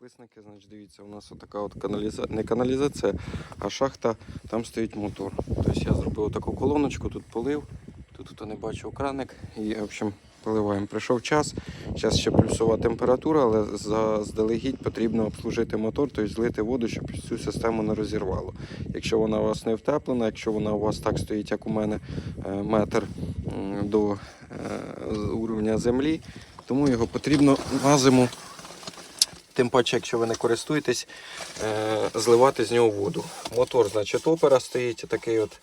Підписники, значить, дивіться, у нас отака от каналізація, не каналізація, а шахта, там стоїть мотор. Тобто я зробив таку колоночку, тут полив, тут хто не бачив краник і, в общем, поливаємо. Прийшов час, зараз ще плюсова температура, але заздалегідь потрібно обслужити мотор, тобто злити воду, щоб цю систему не розірвало. Якщо вона у вас не втеплена, якщо вона у вас так стоїть, як у мене, е, метр до е, уровня землі, тому його потрібно на зиму Тим паче, якщо ви не користуєтесь, е, зливати з нього воду. Мотор, значить, опера стоїть такий от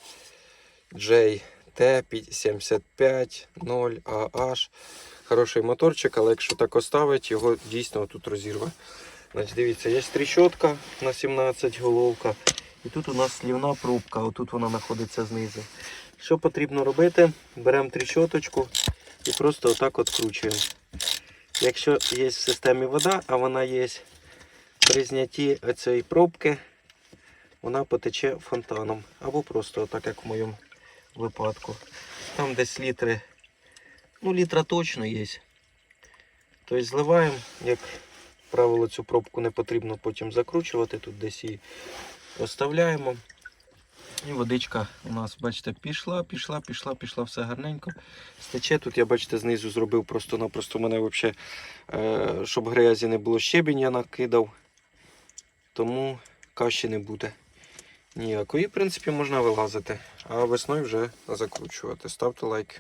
JT750AH. Хороший моторчик, але якщо так оставить, його дійсно тут розірве. Значить, дивіться, є тріщотка на 17 головка. І тут у нас слівна пробка, отут вона знаходиться знизу. Що потрібно робити? Беремо тріщоточку і просто отак от кручуємо. Якщо є в системі вода, а вона є при знятті цієї пробки, вона потече фонтаном. Або просто так, як в моєму випадку. Там десь літри, ну літра точно є. Тобто зливаємо, як правило, цю пробку не потрібно потім закручувати, тут десь її оставляємо. І водичка у нас, бачите, пішла, пішла, пішла, пішла, все гарненько. Стече тут, я бачите, знизу зробив просто-напросто мене взагалі, е, щоб грязі не було щебінь, я накидав. Тому каші не буде ніякої. В принципі, можна вилазити. А весною вже закручувати. Ставте лайк.